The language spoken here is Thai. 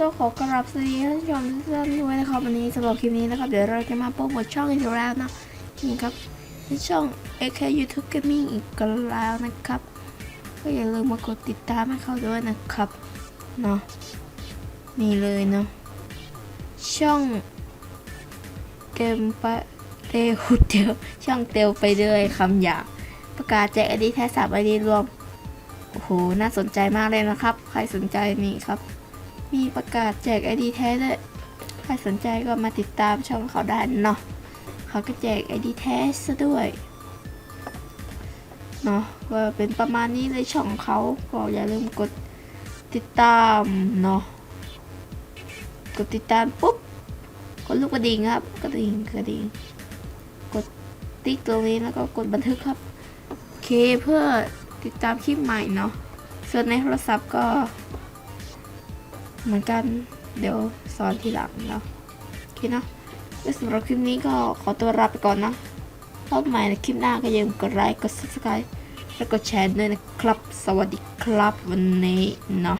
ต้องขอกราบสวัสดีท่านผู้ชมทุกท่านด้วยนะครับวันนี้สำหรับคลิปนี้นะครับ เดี๋ยวเราจะมาโปรโมทช่องอีกแล้วนะนี่ครับที่ช่อง AK YouTube Gaming อีกแล้วนะครับ ก็อย่าลืมมากดติดตามให้เขาด้วยนะครับเนาะนี่เลยเนาะช่องเต็มปะเตวเตียวช่องเตียวไปเลยคำหยาบประกาศแจกอดีแท้สามอดีรวมโอ้โหน่าสนใจมากเลยนะครับ ใครสนใจนี่ครับ มีประกาศแจกไอดีแท้ด้วยใครสนใจก็มาติดตามช่องเขาได้เนาะเขาก็แจกไอดีแท้ซะด้วยเนาะก็เป็นประมาณนี้เลยช่องเขาก็อย่าลืมกดติดตามเนาะกดติดตามปุ๊บกดลูกกระดิ่งครับกระดิ่งกระดิ่งกดติ๊กตรงนี้แล้วก็กดบันทึกครับโอเคเพื่อติดตามคลิปใหม่เนาะส่วนในโทรศัพท์ก็ เหมือนกันเดี๋ยวสอนทีหลังเนาะโอเคเนาะและสำหรับคลิปนี้ก็ขอตัวลาไปก่อนนะพบใหม่ในคลิปหน้าก็อย่าลืมกดไลค์กด subscribe แล้วก็แชร์ด้วยนะครับ สวัสดีครับวันนี้เนาะ